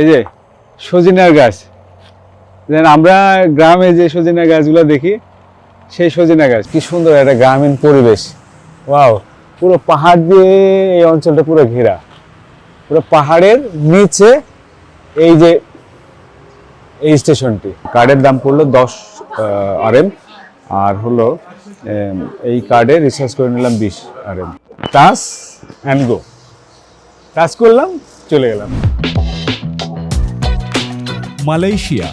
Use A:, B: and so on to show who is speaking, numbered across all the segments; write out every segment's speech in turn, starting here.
A: এই যে সজিনার গাছ দেন আমরা গ্রামে যে সজিনা গাছগুলো দেখি সেই সজিনা গাছ কি সুন্দর একটা গ্রামীণ পরিবেশ ওয়াও পুরো পাহাড় দিয়ে এই অঞ্চলটা পুরো ঘেরা পুরো পাহাড়ের নিচে এই যে এই স্টেশনটি কার্ডের দাম পড়লো দশ আর এম আর হলো এই কার্ডে রিচার্জ করে নিলাম বিশ R M touch and go touch করলাম চলে গেলাম
B: মালয়েশিয়া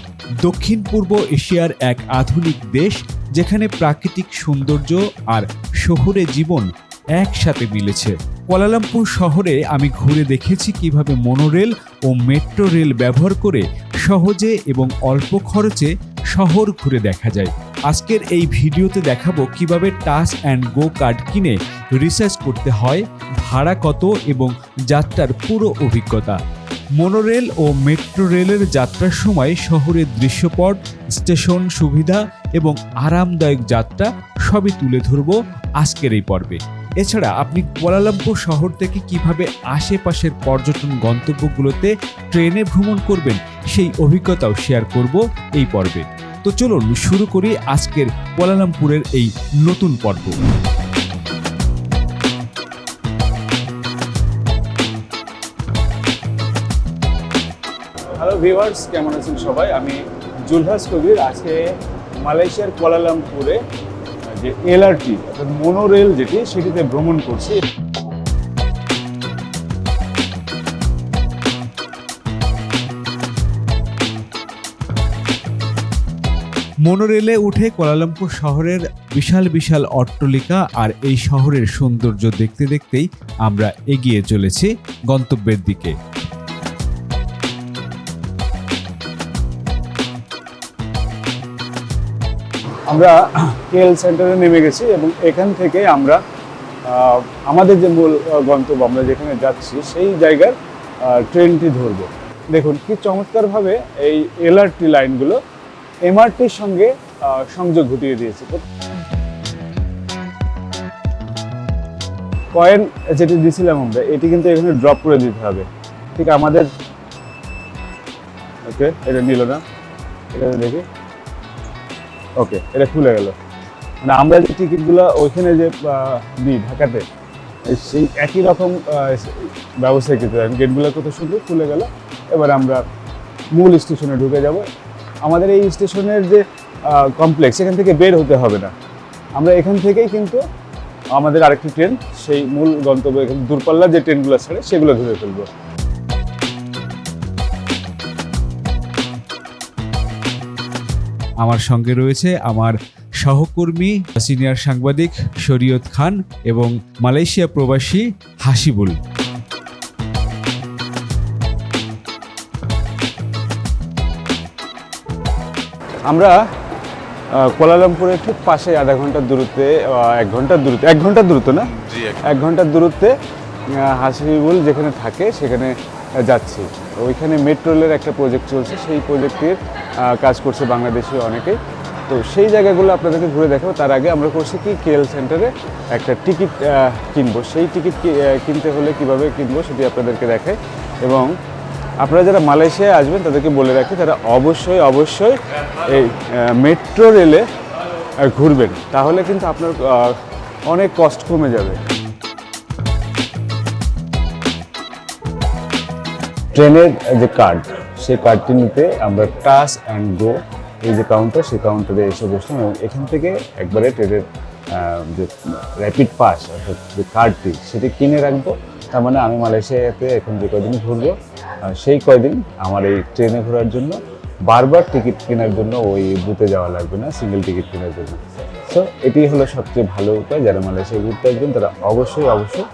B: দক্ষিণ পূর্ব এশিয়ার এক আধুনিক দেশ যেখানে প্রাকৃতিক সৌন্দর্য আর শহুরে জীবন একসাথে মিলেছে কোয়ালালামপুর শহরে আমি ঘুরে দেখেছি কিভাবে মনোরেল ও মেট্রো রেল ব্যবহার করে সহজে এবং অল্প খরচে শহর ঘুরে দেখা যায় আজকের এই ভিডিওতে দেখাবো কিভাবে টাচ অ্যান্ড গো কার্ড কিনে রিসার্চ করতে হয় ভাড়া কত এবং যাত্রার পুরো অভিজ্ঞতা মনোরেল ও মেট্রো রেলের যাত্রার সময় শহরের দৃশ্যপট স্টেশন সুবিধা এবং আরামদায়ক যাত্রা সবই তুলে ধরব আজকের এই পর্বে এছাড়া আপনি কুয়ালালামপুর শহর থেকে কিভাবে আশেপাশের পর্যটন গন্তব্যগুলোতে ট্রেনে ভ্রমণ করবেন সেই অভিজ্ঞতাও শেয়ার করব এই পর্বে তো চলুন শুরু করি আজকের কুয়ালালামপুরের এই নতুন পর্ব
A: ভিউয়ার্স কেমন আছেন সবাই আমি জুলহাস কবির আজকে মালয়েশিয়ার কোয়ালালামপুরে যে এলআরটি অর্থাৎ মনোরেল যেটি সেটিতে ভ্রমণ করছি
B: মনোরেলে উঠে কোয়ালালামপুর শহরের বিশাল বিশাল অট্টলিকা আর এই শহরের সৌন্দর্য দেখতে দেখতেই আমরা এগিয়ে চলেছি গন্তব্যের দিকে
A: আমরা কেএল সেন্টারে নেমে গেছি এবং এখান থেকে আমরা আমাদের যে মূল গন্তব্য আমরা যেখানে যাচ্ছি সেই জায়গার ট্রেনটি ধরব দেখুন কি চমৎকারভাবে এই এলআরটি লাইনগুলো এমআরটির সঙ্গে সংযোগ ঘটিয়ে দিয়েছে কয়েন যেটি দিছিলাম আমরা এটি কিন্তু এখানে ড্রপ করে দিতে হবে ঠিক আমাদের ওকে এটা নিল না এটা দেখি ওকে এটা খুলে গেল মানে আমরা যে টিকিটগুলো ওইখানে যে দিই ঢাকাতে সেই একই রকম ব্যবস্থা কিন্তু গেটগুলো কত শুধু খুলে গেল এবার আমরা মূল স্টেশনে ঢুকে যাব আমাদের এই স্টেশনের যে কমপ্লেক্স এখান থেকে বের হতে হবে না আমরা এখান থেকেই কিন্তু আমাদের আরেকটি ট্রেন সেই মূল গন্তব্য দূরপাল্লার যে ট্রেনগুলো ছাড়ে সেগুলো ধরে ফেলবো
B: আমার সঙ্গে রয়েছে আমার সহকর্মী সিনিয়র সাংবাদিক শরীয়ত খান এবং মালয়েশিয়া প্রবাসী হাসিবুল
A: আমরা কোলালামপুরের ঠিক পাশে আধা ঘন্টার দূরত্বে এক ঘন্টার দূরত্বে এক ঘন্টার দূরত্ব না এক ঘন্টার দূরত্বে হাসিবুল যেখানে থাকে সেখানে যাচ্ছি ওইখানে মেট্রো রেলের একটা প্রজেক্ট চলছে সেই প্রজেক্টের কাজ করছে বাংলাদেশি অনেকেই তো সেই জায়গাগুলো আপনাদেরকে ঘুরে দেখাবো তার আগে আমরা করছি কি কেএল সেন্টারে একটা টিকিট কিনবো সেই টিকিট কিনতে হলে কিভাবে কিনবো সেটি আপনাদেরকে দেখাই এবং আপনারা যারা মালয়েশিয়ায় আসবেন তাদেরকে বলে রাখি তারা অবশ্যই অবশ্যই এই মেট্রো রেলে ঘুরবেন তাহলে কিন্তু আপনার অনেক কষ্ট কমে যাবে ট্রেনের যে কার্ড সেই কার্ডটি নিতে আমরা টাচ অ্যান্ড গো এই যে কাউন্টার সেই কাউন্টারে এসে বসলাম এবং এখান থেকে একবারে ট্রেনের যে র্যাপিড পাস অর্থাৎ যে কার্ডটি সেটি কিনে রাখবো তার মানে আমি মালয়েশিয়াতে এখন যে কয়দিন ঘুরবো সেই কয়দিন আমার এই ট্রেনে ঘোরার জন্য বারবার টিকিট কেনার জন্য ওই বুথে যাওয়া লাগবে না সিঙ্গেল টিকিট কেনার জন্য সো এটি হলো সবচেয়ে ভালো উপায় যারা মালয়েশিয়া ঘুরতে আসবেন তারা অবশ্যই অবশ্যই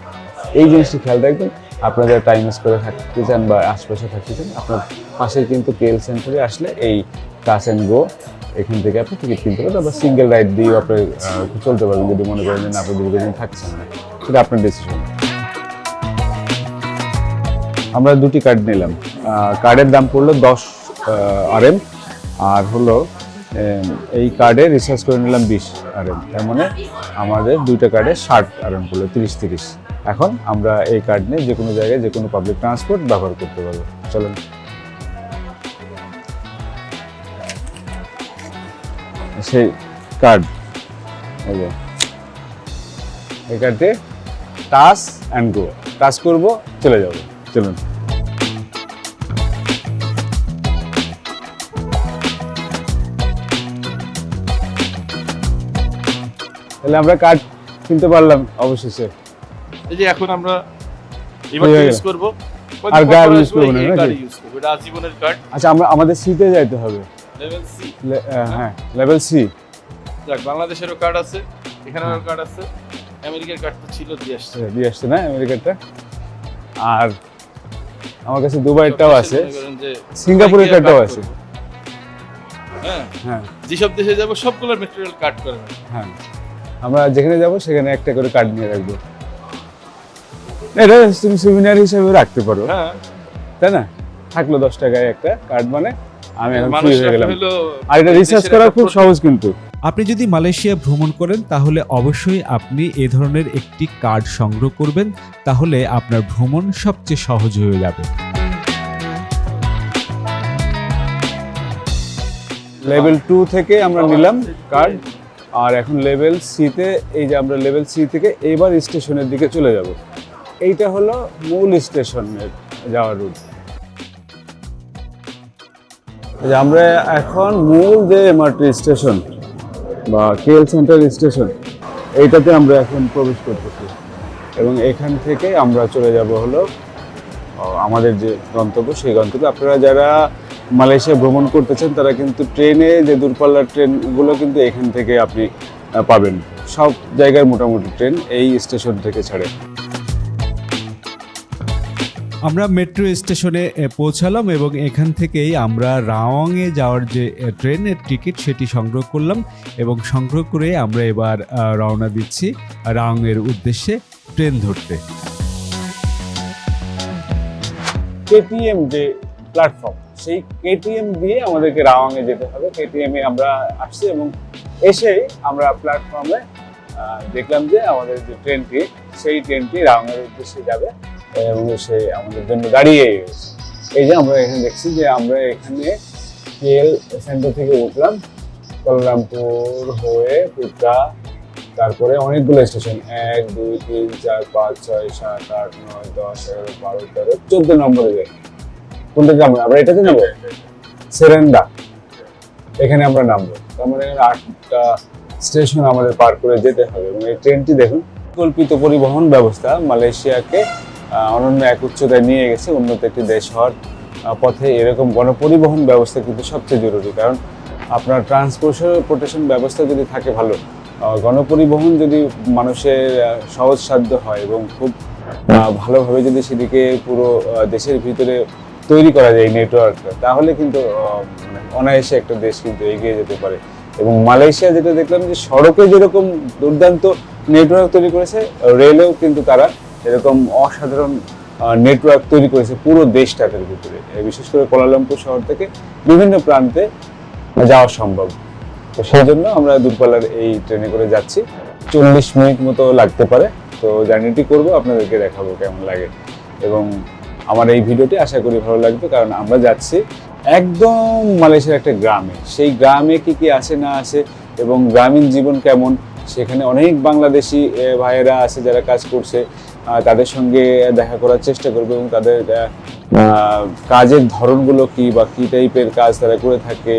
A: এই জিনিসটি খেয়াল রাখবেন যারা টাইম স্কোয়ারে থাকতে চান বা আশপাশে থাকতে চান আপনার পাশে কিন্তু কেএল সেন্টারে আসলে এই টাচ অ্যান্ড গো এখান থেকে আপনি টিকিট কিনতে পারেন বা সিঙ্গেল রাইড দিয়েও আপনি চলতে পারবেন যদি মনে করেন আপনি দীর্ঘদিন থাকছেন না সেটা আপনার ডিসিশন আমরা দুটি কার্ড নিলাম কার্ডের দাম পড়লো দশ আর এম আর হলো এই কার্ডে রিচার্জ করে নিলাম বিশ আর এম তার মানে আমাদের দুইটা কার্ডে ষাট আর এম পড়লো তিরিশ তিরিশ এখন আমরা এই কার্ড নিয়ে যে কোনো জায়গায় যে কোনো পাবলিক ট্রান্সপোর্ট ব্যবহার করতে পারবো চলুন সেই কার্ড এই কার্ডে টাচ অ্যান্ড গো টাচ করবো চলে যাবো চলুন তাহলে আমরা কার্ড কিনতে পারলাম অবশেষে
C: এই যে এখন আমরা এবার ইউজ করব
A: আর গাড়ি ইউজ করব না
C: গাড়ি ইউজ করব এটা জীবনের কার্ড
A: আচ্ছা আমরা আমাদের সিতে যাইতে হবে লেভেল সি হ্যাঁ লেভেল সি
C: দেখ বাংলাদেশেরও কার্ড আছে এখানেও কার্ড হ্যাঁ। আছে আমেরিকার কার্ড তো ছিল দি আসছে
A: দি আসছে না আমেরিকারটা আর আমার কাছে দুবাইটাও আছে সিঙ্গাপুরের কার্ডটাও আছে
C: হ্যাঁ।, হ্যাঁ যেসব দেশে যাব সবগুলোর মেটেরিয়াল কাট করে
A: হ্যাঁ আমরা যেখানে যাব সেখানে একটা করে কাট নিয়ে রাখবো এটা তুমি সিমিনার হিসেবে রাখতে পারো হ্যাঁ। তাই না থাকলো দশ টাকায় একটা কার্ড মানে আমি ফ্রি হয়ে গেলাম আর এটা রিসার্চ করা খুব সহজ কিন্তু
B: আপনি যদি মালয়েশিয়া ভ্রমণ করেন তাহলে অবশ্যই আপনি এ ধরনের একটি কার্ড সংগ্রহ করবেন তাহলে আপনার ভ্রমণ সবচেয়ে সহজ হয়ে যাবে
A: লেভেল টু থেকে আমরা নিলাম কার্ড আর এখন লেভেল সিতে এই যে আমরা লেভেল সি থেকে এবার স্টেশনের দিকে চলে যাবো এইটা হলো মূল স্টেশনের যাওয়ার রুট আমরা এখন মূল যে এমআরটি স্টেশন বা কেএল সেন্টার স্টেশন এইটাতে আমরা এখন প্রবেশ করতেছি এবং এখান থেকে আমরা চলে যাব হলো আমাদের যে গন্তব্য সেই গন্তব্য আপনারা যারা মালয়েশিয়া ভ্রমণ করতেছেন তারা কিন্তু ট্রেনে যে দূরপাল্লার ট্রেনগুলো কিন্তু এখান থেকে আপনি পাবেন সব জায়গার মোটামুটি ট্রেন এই স্টেশন থেকে ছাড়ে
B: আমরা মেট্রো স্টেশনে পৌঁছালাম এবং এখান থেকেই আমরা রাওয়াংয়ে যাওয়ার যে ট্রেনের টিকিট সেটি সংগ্রহ করলাম এবং সংগ্রহ করে আমরা এবার রওনা দিচ্ছি রাওয়াংয়ের উদ্দেশ্যে ট্রেন ধরতে
A: কেটিএম যে প্ল্যাটফর্ম সেই কেটিএম দিয়ে আমাদেরকে রাওয়াংয়ে যেতে হবে কেটিএমে আমরা আসছি এবং এসেই আমরা প্ল্যাটফর্মে দেখলাম যে আমাদের যে ট্রেনটি সেই ট্রেনটি রাওয়াংয়ের উদ্দেশ্যে যাবে আমাদের জন্য দাঁড়িয়ে এই যে আমরা এখানে দেখছি যে আমরা এখানে কেএল সেন্টার থেকে উঠলাম কলরামপুর হয়ে পুটকা তারপরে অনেকগুলো স্টেশন এক দুই তিন চার পাঁচ ছয় সাত আট নয় দশ এগারো বারো তেরো চোদ্দ নম্বরে যাই কোনটা যাবো আমরা এটাতে যাবো সেরেন্দা এখানে আমরা নামবো তার মানে আটটা স্টেশন আমাদের পার করে যেতে হবে এবং এই ট্রেনটি দেখুন কল্পিত পরিবহন ব্যবস্থা মালয়েশিয়াকে অনন্য এক উচ্চতায় নিয়ে গেছে উন্নত একটি দেশ হওয়ার পথে এরকম গণপরিবহন ব্যবস্থা কিন্তু সবচেয়ে জরুরি কারণ আপনার ট্রান্সপোর্টেশন ব্যবস্থা যদি থাকে ভালো গণপরিবহন যদি মানুষের সহজসাধ্য হয় এবং খুব ভালোভাবে যদি সেদিকে পুরো দেশের ভিতরে তৈরি করা যায় এই নেটওয়ার্কটা তাহলে কিন্তু মানে অনায়াসে একটা দেশ কিন্তু এগিয়ে যেতে পারে এবং মালয়েশিয়া যেটা দেখলাম যে সড়কে যেরকম দুর্দান্ত নেটওয়ার্ক তৈরি করেছে রেলেও কিন্তু তারা এরকম অসাধারণ নেটওয়ার্ক তৈরি করেছে পুরো দেশটাকের ভিতরে বিশেষ করে কোলালামপুর শহর থেকে বিভিন্ন প্রান্তে যাওয়া সম্ভব তো সেই জন্য আমরা দূরপাল্লার এই ট্রেনে করে যাচ্ছি চল্লিশ মিনিট মতো লাগতে পারে তো জার্নিটি করব আপনাদেরকে দেখাবো কেমন লাগে এবং আমার এই ভিডিওটি আশা করি ভালো লাগবে কারণ আমরা যাচ্ছি একদম মালয়েশিয়ার একটা গ্রামে সেই গ্রামে কি কি আছে না আছে এবং গ্রামীণ জীবন কেমন সেখানে অনেক বাংলাদেশি ভাইয়েরা আছে যারা কাজ করছে তাদের সঙ্গে দেখা করার চেষ্টা করবো এবং তাদের কাজের ধরনগুলো কি বা কি টাইপের কাজ তারা করে থাকে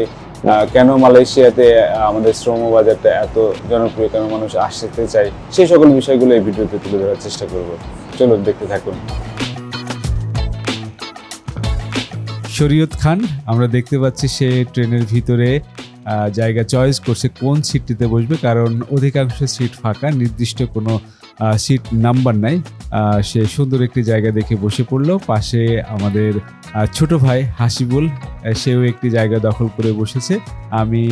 A: কেন মালয়েশিয়াতে আমাদের শ্রম বাজারটা এত জনপ্রিয় কেন মানুষ আসতে চায় সেই সকল বিষয়গুলো এই ভিডিওতে তুলে ধরার চেষ্টা করব চলুন দেখতে থাকুন
B: শরীয়ত খান আমরা দেখতে পাচ্ছি সে ট্রেনের ভিতরে জায়গা চয়েস করছে কোন সিটটিতে বসবে কারণ অধিকাংশ সিট ফাঁকা নির্দিষ্ট কোনো সিট নাম্বার নাই সে সুন্দর একটি জায়গা দেখে বসে পড়লো পাশে আমাদের ছোট ভাই হাসিবুল সেও একটি জায়গা দখল করে বসেছে আমি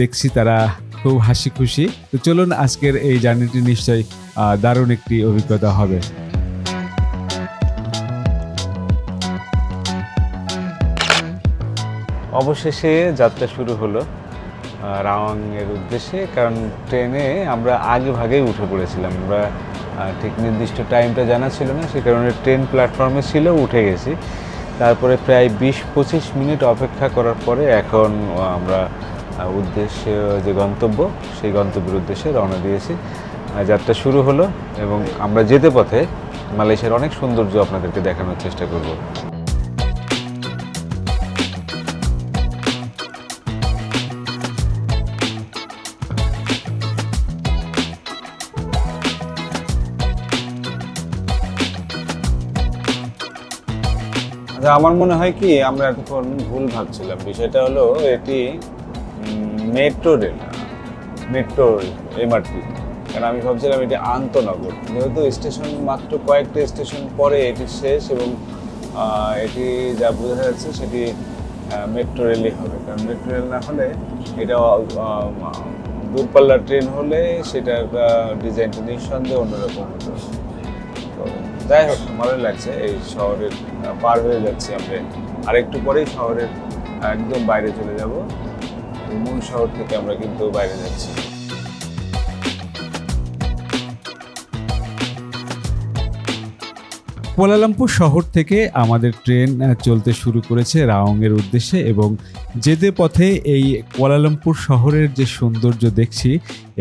B: দেখছি তারা খুব হাসি খুশি তো চলুন আজকের এই জার্নিটি নিশ্চয়ই দারুণ একটি অভিজ্ঞতা হবে
A: অবশেষে যাত্রা শুরু হলো রাওয়াংয়ের উদ্দেশ্যে কারণ ট্রেনে আমরা আগে ভাগেই উঠে পড়েছিলাম আমরা ঠিক নির্দিষ্ট টাইমটা জানা ছিল না সে কারণে ট্রেন প্ল্যাটফর্মে ছিল উঠে গেছি তারপরে প্রায় বিশ পঁচিশ মিনিট অপেক্ষা করার পরে এখন আমরা উদ্দেশ্য যে গন্তব্য সেই গন্তব্যের উদ্দেশ্যে রওনা দিয়েছি যাত্রা শুরু হলো এবং আমরা যেতে পথে মালয়েশিয়ার অনেক সৌন্দর্য আপনাদেরকে দেখানোর চেষ্টা করব আমার মনে হয় কি আমরা এতক্ষণ ভুল ভাবছিলাম বিষয়টা হলো এটি মেট্রো রেল মেট্রো এমআরটি কারণ আমি ভাবছিলাম এটি আন্তনগর যেহেতু স্টেশন মাত্র কয়েকটা স্টেশন পরে এটি শেষ এবং এটি যা বোঝা যাচ্ছে সেটি মেট্রো রেলই হবে কারণ মেট্রো রেল না হলে এটা দূরপাল্লার ট্রেন হলে সেটা ডিজাইনটা নিঃসন্দেহে অন্যরকম হতো যাই হোক ভালো লাগছে এই শহরের পার হয়ে যাচ্ছি আমরা আর একটু পরেই শহরের একদম বাইরে চলে যাব মূল শহর থেকে আমরা কিন্তু বাইরে যাচ্ছি
B: কুয়ালালামপুর শহর থেকে আমাদের ট্রেন চলতে শুরু করেছে রাওয়ংয়ের উদ্দেশ্যে এবং যেতে পথে এই কুয়ালালামপুর শহরের যে সৌন্দর্য দেখছি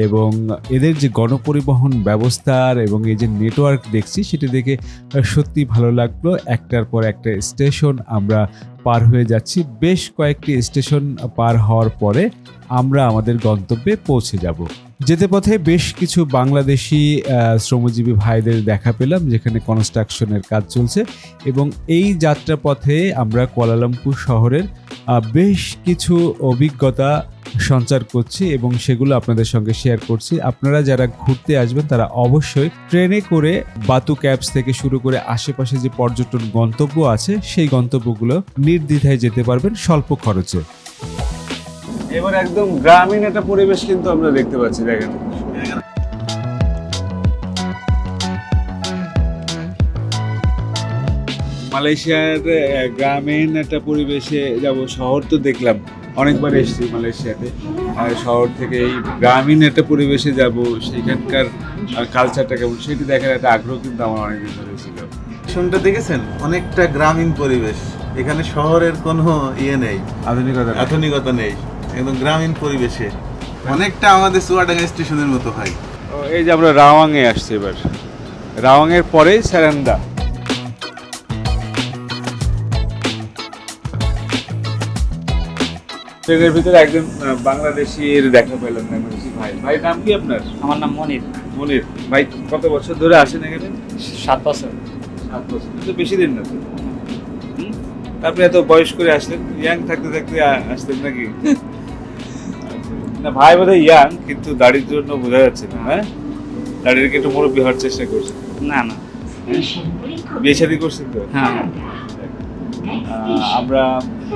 B: এবং এদের যে গণপরিবহন ব্যবস্থার এবং এই যে নেটওয়ার্ক দেখছি সেটি দেখে সত্যি ভালো লাগলো একটার পর একটা স্টেশন আমরা পার হয়ে যাচ্ছি বেশ কয়েকটি স্টেশন পার হওয়ার পরে আমরা আমাদের গন্তব্যে পৌঁছে যাব যেতে পথে বেশ কিছু বাংলাদেশি শ্রমজীবী ভাইদের দেখা পেলাম যেখানে কনস্ট্রাকশনের কাজ চলছে এবং এই যাত্রা পথে আমরা কোয়ালালামপুর শহরের বেশ কিছু অভিজ্ঞতা সঞ্চার করছি এবং সেগুলো আপনাদের সঙ্গে শেয়ার করছি আপনারা যারা ঘুরতে আসবেন তারা অবশ্যই ট্রেনে করে বাতু ক্যাবস থেকে শুরু করে আশেপাশে যে পর্যটন গন্তব্য আছে সেই গন্তব্যগুলো নির্দ্বিধায় যেতে পারবেন স্বল্প খরচে
A: এবার একদম গ্রামীণ একটা পরিবেশ কিন্তু আমরা দেখতে পাচ্ছি দেখেন মালয়েশিয়ার গ্রামীণ একটা পরিবেশে যাব শহর তো দেখলাম অনেকবার এসেছি মালয়েশিয়াতে শহর থেকে এই গ্রামীণ একটা পরিবেশে যাব সেখানকার কালচারটা কেমন সেটি দেখার একটা আগ্রহ কিন্তু আমার অনেকদিন ধরে ছিল শুনটা দেখেছেন অনেকটা গ্রামীণ পরিবেশ এখানে শহরের কোনো ইয়ে নেই আধুনিকতা আধুনিকতা নেই একদম গ্রামীণ পরিবেশে অনেকটা আমাদের চুয়াডাঙ্গা স্টেশনের মতো হয় এই যে আমরা রাওয়াংয়ে আসছি এবার রাওয়াংয়ের পরেই স্যারান্দা ট্রেনের ভিতরে একজন বাংলাদেশির দেখা পেলাম বাংলাদেশি ভাই ভাই নাম কি আপনার
D: আমার নাম মনির
A: মনির ভাই কত বছর ধরে আসেন এখানে সাত বছর সাত বছর তো বেশি দিন না তো আপনি এত বয়স করে আসলেন ইয়াং থাকতে থাকতে আসতেন নাকি না ভাই বোধ ইয়াং কিন্তু দাড়ির জন্য বোঝা যাচ্ছে না হ্যাঁ দাড়িটাকে একটু মুরব্বী হওয়ার চেষ্টা করছে
D: না না হ্যাঁ?
A: বিয়ে শাদি করছে তো হ্যাঁ আমরা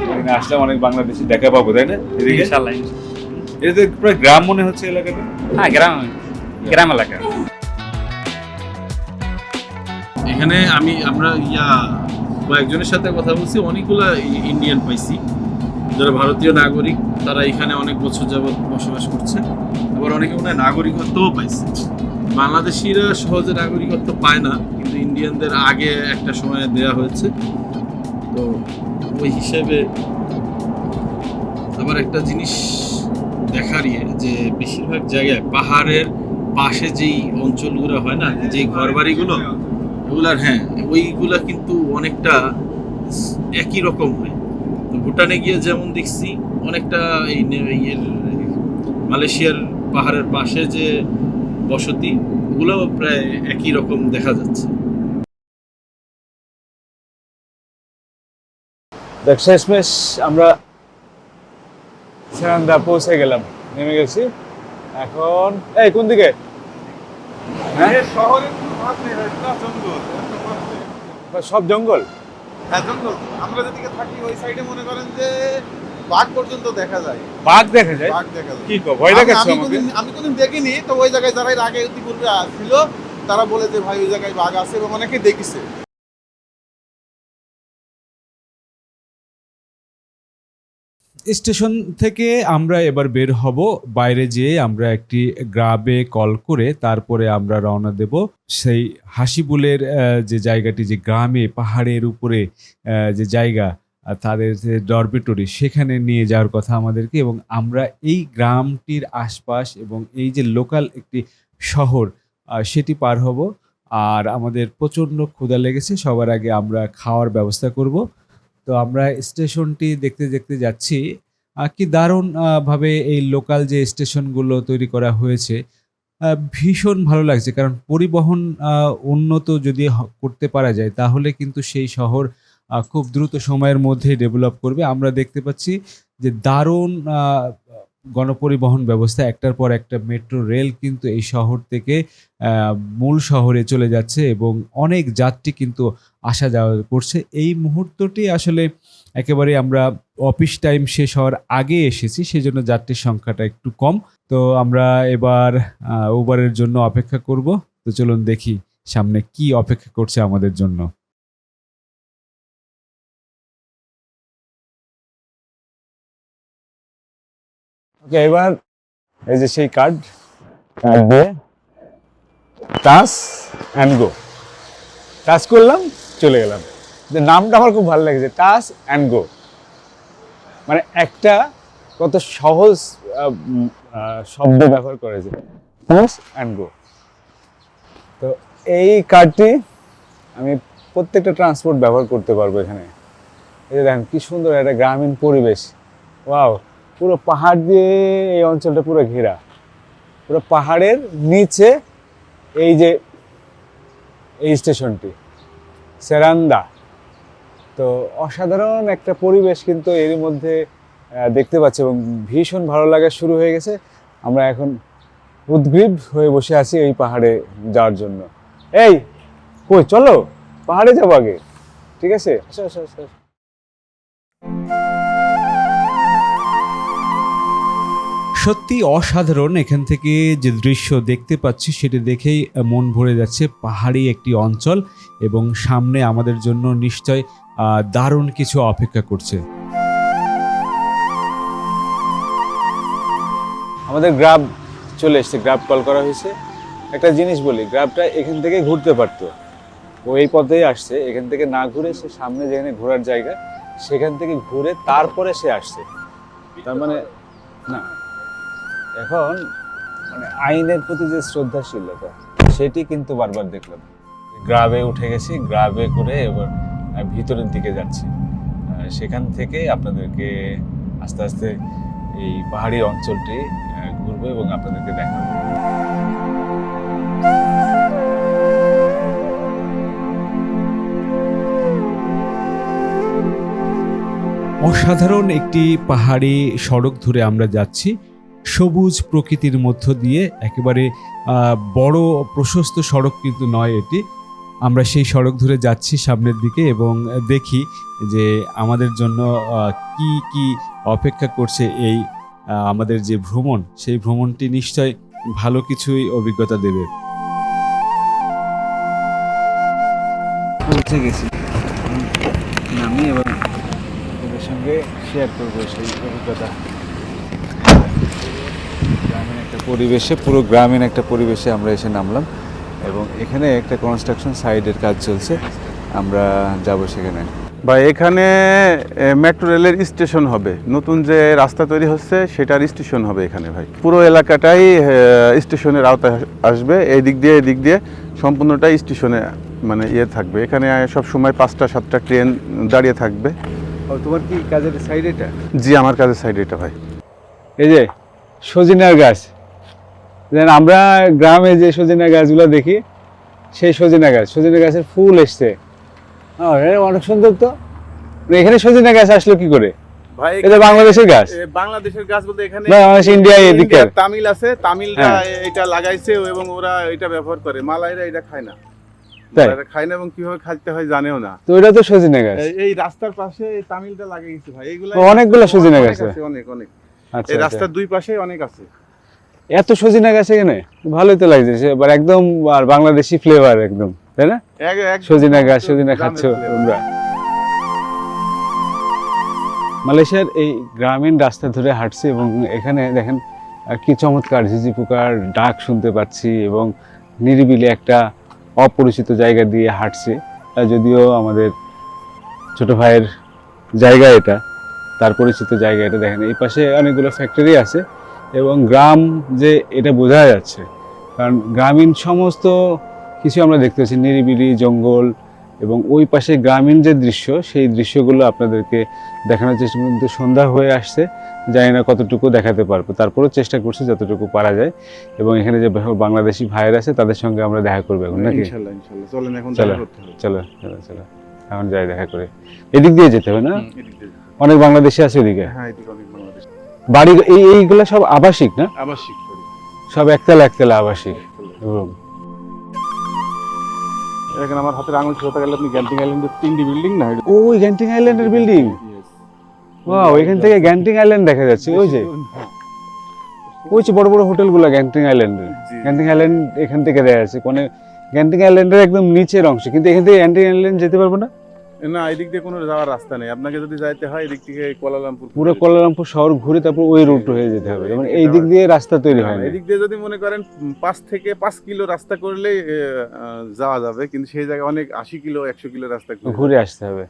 A: এখানে আসলাম অনেক বাংলাদেশি দেখা পাবো তাই না এদিকে এটা তো প্রায় গ্রাম মনে হচ্ছে এলাকাটা
D: হ্যাঁ গ্রাম গ্রাম এলাকা
E: এখানে আমি আমরা ইয়া কয়েকজনের সাথে কথা বলছি অনেকগুলা ইন্ডিয়ান পাইছি যারা ভারতীয় নাগরিক তারা এখানে অনেক বছর যাবৎ বসবাস করছে আবার অনেকে মনে হয় নাগরিকত্বও পাইছে বাংলাদেশিরা সহজে নাগরিকত্ব পায় না কিন্তু ইন্ডিয়ানদের আগে একটা সময় দেয়া হয়েছে তো ওই হিসেবে আবার একটা জিনিস দেখার ইয়ে যে বেশিরভাগ জায়গায় পাহাড়ের পাশে যেই অঞ্চলগুলো হয় না যেই ঘরবাড়িগুলো ওগুলার হ্যাঁ ওইগুলা কিন্তু অনেকটা একই রকম হয় ভুটানে গিয়ে যেমন দেখছি অনেকটা এই ইয়ের মালয়েশিয়ার পাহাড়ের পাশে যে বসতি ওগুলো প্রায় একই রকম দেখা যাচ্ছে
A: দেখ শেষমেশ আমরা সেরান্দা পৌঁছে গেলাম নেমে গেছি এখন এই কোন দিকে হ্যাঁ? সব জঙ্গল
F: জন্য হ্যাঁ, আমরা যেদিকে থাকি ওই সাইডে মনে করেন যে বাঘ পর্যন্ত দেখা যায়
A: বাঘ দেখা যায় বাঘ দেখা যায় কি কো ভয় লাগে আমি কোনদিন
F: আমি কোনদিন দেখিনি তো ওই জায়গায় যারা আগে ইতিপূর্বে ছিল তারা বলে যে ভাই ওই জায়গায় বাঘ আছে এবং অনেকে দেখিছে
B: স্টেশন থেকে আমরা এবার বের হব বাইরে যেয়ে আমরা একটি গ্রাবে কল করে তারপরে আমরা রওনা দেব সেই হাসিবুলের যে জায়গাটি যে গ্রামে পাহাড়ের উপরে যে জায়গা তাদের যে ডরবেটরি সেখানে নিয়ে যাওয়ার কথা আমাদেরকে এবং আমরা এই গ্রামটির আশপাশ এবং এই যে লোকাল একটি শহর সেটি পার হব আর আমাদের প্রচণ্ড ক্ষুধা লেগেছে সবার আগে আমরা খাওয়ার ব্যবস্থা করবো তো আমরা স্টেশনটি দেখতে দেখতে যাচ্ছি কি দারুণভাবে এই লোকাল যে স্টেশনগুলো তৈরি করা হয়েছে ভীষণ ভালো লাগছে কারণ পরিবহন উন্নত যদি করতে পারা যায় তাহলে কিন্তু সেই শহর খুব দ্রুত সময়ের মধ্যে ডেভেলপ করবে আমরা দেখতে পাচ্ছি যে দারুণ গণপরিবহন ব্যবস্থা একটার পর একটা মেট্রো রেল কিন্তু এই শহর থেকে মূল শহরে চলে যাচ্ছে এবং অনেক যাত্রী কিন্তু আসা যাওয়া করছে এই মুহূর্তটি আসলে একেবারে আমরা অফিস টাইম শেষ হওয়ার আগে এসেছি সেজন্য যাত্রীর সংখ্যাটা একটু কম তো আমরা এবার উবারের জন্য অপেক্ষা করব তো চলুন দেখি সামনে কি অপেক্ষা করছে আমাদের জন্য
A: এবার এই যে সেই কার্ড দিয়ে টাচ অ্যান্ড গো টাচ করলাম চলে গেলাম যে নামটা আমার খুব ভালো টাচ অ্যান্ড গো মানে একটা কত সহজ শব্দ ব্যবহার করেছে টাচ অ্যান্ড গো তো এই কার্ডটি আমি প্রত্যেকটা ট্রান্সপোর্ট ব্যবহার করতে পারবো এখানে এই যে দেখেন কি সুন্দর একটা গ্রামীণ পরিবেশ ওয়াও পুরো পাহাড় দিয়ে এই অঞ্চলটা পুরো ঘেরা পুরো পাহাড়ের নিচে এই যে এই স্টেশনটি সেরান্দা তো অসাধারণ একটা পরিবেশ কিন্তু এর মধ্যে দেখতে পাচ্ছি এবং ভীষণ ভালো লাগা শুরু হয়ে গেছে আমরা এখন উদ্গ্রীব হয়ে বসে আছি এই পাহাড়ে যাওয়ার জন্য এই কই চলো পাহাড়ে যাবো আগে ঠিক আছে আচ্ছা আচ্ছা আচ্ছা, আচ্ছা।
B: সত্যি অসাধারণ এখান থেকে যে দৃশ্য দেখতে পাচ্ছি সেটি দেখেই মন ভরে যাচ্ছে পাহাড়ি একটি অঞ্চল এবং সামনে আমাদের জন্য নিশ্চয় দারুণ কিছু অপেক্ষা করছে
A: আমাদের গ্রাব চলে এসছে গ্রাব কল করা হয়েছে একটা জিনিস বলি গ্রাবটা এখান থেকে ঘুরতে পারতো ও এই পথেই আসছে এখান থেকে না ঘুরে সে সামনে যেখানে ঘোরার জায়গা সেখান থেকে ঘুরে তারপরে সে আসছে তার মানে না এখন মানে আইনের প্রতি যে শ্রদ্ধাশীলতা সেটি কিন্তু বারবার দেখলাম গ্রাবে উঠে গেছি গ্রাবে করে এবার ভিতরের দিকে যাচ্ছি সেখান থেকে আপনাদেরকে আস্তে আস্তে এই পাহাড়ি অঞ্চলটি ঘুরবো এবং আপনাদেরকে দেখাবো
B: অসাধারণ একটি পাহাড়ি সড়ক ধরে আমরা যাচ্ছি সবুজ প্রকৃতির মধ্য দিয়ে একেবারে বড় প্রশস্ত সড়ক কিন্তু নয় এটি আমরা সেই সড়ক ধরে যাচ্ছি সামনের দিকে এবং দেখি যে আমাদের জন্য কি কি অপেক্ষা করছে এই আমাদের যে ভ্রমণ সেই ভ্রমণটি নিশ্চয় ভালো কিছুই অভিজ্ঞতা দেবে
A: পৌঁছে গেছি আমি এবং ওদের সঙ্গে শেয়ার করবো সেই অভিজ্ঞতা একটা পরিবেশে পুরো গ্রামীণ একটা পরিবেশে আমরা এসে নামলাম এবং এখানে একটা কনস্ট্রাকশন সাইডের কাজ চলছে আমরা যাব সেখানে বা এখানে মেট্রো রেলের স্টেশন হবে নতুন যে রাস্তা তৈরি হচ্ছে সেটার স্টেশন হবে এখানে ভাই পুরো এলাকাটাই স্টেশনের আওতায় আসবে এই দিক দিয়ে এই দিক দিয়ে সম্পূর্ণটাই স্টেশনে মানে ইয়ে থাকবে এখানে সব সময় পাঁচটা সাতটা ট্রেন দাঁড়িয়ে থাকবে তোমার কি কাজের সাইড এটা
G: জি আমার কাজের সাইড এটা ভাই
A: এই যে সজিনার গাছ দেন আমরা গ্রামে যে সজিনা গাছগুলো দেখি সেই সজিনা গাছ সজিনা গাছের ফুল এসছে হ্যাঁ, অনেক সুন্দর তো মানে এখানে সজিনা গাছ আসলো কি করে এটা বাংলাদেশের গাছ
H: বাংলাদেশের তামিল আছে হ্যাঁ। এটা লাগাইছে এবং ওরা এটা ব্যবহার করে মালাইরা এটা খায় না না এবং কিভাবে খাইতে হয় জানেও না
A: তো এটা তো সজিনা গাছ
H: এই রাস্তার পাশে ভাই
A: এইগুলো সজিনা গাছ
H: আছে অনেক অনেক আচ্ছা, আচ্ছা। রাস্তার দুই পাশে অনেক আছে
A: এত সজিনা গাছ এখানে ভালোই তো লাগছে এবার একদম আর বাংলাদেশি ফ্লেভার একদম তাই না সজিনা গাছ সজিনা খাচ্ছ তোমরা মালয়েশিয়ার এই গ্রামীণ রাস্তা ধরে হাঁটছি এবং এখানে দেখেন কি চমৎকার ঝিঝি পোকার ডাক শুনতে পাচ্ছি এবং নিরিবিলি একটা অপরিচিত জায়গা দিয়ে হাঁটছে যদিও আমাদের ছোট ভাইয়ের জায়গা এটা তার পরিচিত জায়গা এটা দেখেন এই পাশে অনেকগুলো ফ্যাক্টরি আছে এবং গ্রাম যে এটা বোঝা যাচ্ছে কারণ গ্রামীণ সমস্ত কিছু আমরা দেখতে পাচ্ছি নিরিবিলি জঙ্গল এবং ওই পাশে গ্রামীণ যে দৃশ্য সেই দৃশ্যগুলো আপনাদেরকে দেখানোর চেষ্টা কিন্তু সন্ধ্যা হয়ে আসছে জানি না কতটুকু দেখাতে পারবো তারপরেও চেষ্টা করছি যতটুকু পারা যায় এবং এখানে যে বাংলাদেশি ভাইয়ের আছে তাদের সঙ্গে আমরা দেখা করবো এখন নাকি
H: চলো চলো চলো চলো
A: এখন যাই দেখা করে এদিক দিয়ে যেতে হবে না অনেক বাংলাদেশি আছে ওদিকে হ্যাঁ বাড়ি এই এইগুলো সব আবাসিক না আবাসিক সব একতলা একতলা আবাসিক রুম
H: এখানে আমার হাতের আঙুল ছোট গেলে আপনি গ্যান্টিং আইল্যান্ডের তিনটি বিল্ডিং না
A: ওই গ্যান্টিং আইল্যান্ডের বিল্ডিং ওয়াও ওইখান থেকে গ্যান্টিং আইল্যান্ড দেখা যাচ্ছে ওই যে ওই যে বড় বড় হোটেলগুলো গ্যান্টিং আইল্যান্ডের গ্যান্টিং আইল্যান্ড এখান থেকে দেয়া যাচ্ছে কোনে গ্যান্টিং আইল্যান্ডের একদম নিচের অংশ কিন্তু এখান থেকে গ্যান্টিং আইল্যান্ড যেতে পারবো না
H: না এদিক দিয়ে কোনো যাওয়ার রাস্তা নেই আপনাকে যদি যাইতে হয় এদিক থেকে কোলালামপুর
A: পুরো কোলালামপুর শহর ঘুরে তারপর ওই রুট হয়ে যেতে হবে হ্যাঁ, মানে এই দিক দিয়ে রাস্তা তৈরি হ্যাঁ, হয় না
H: এদিক দিয়ে যদি মনে করেন পাঁচ থেকে পাঁচ কিলো রাস্তা করলে যাওয়া যাবে কিন্তু সেই জায়গায় অনেক আশি কিলো একশো কিলো রাস্তা
A: ঘুরে আসতে হবে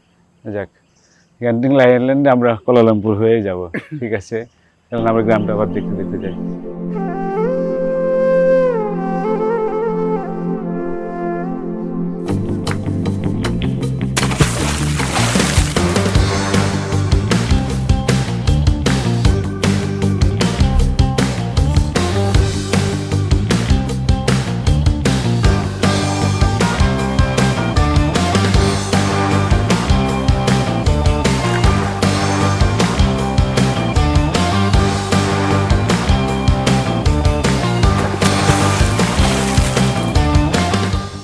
A: যাক গ্যান্টিং আইল্যান্ডে আমরা কোলালামপুর হয়ে যাব ঠিক আছে আমরা গ্রামটা আবার দেখতে দেখতে যাই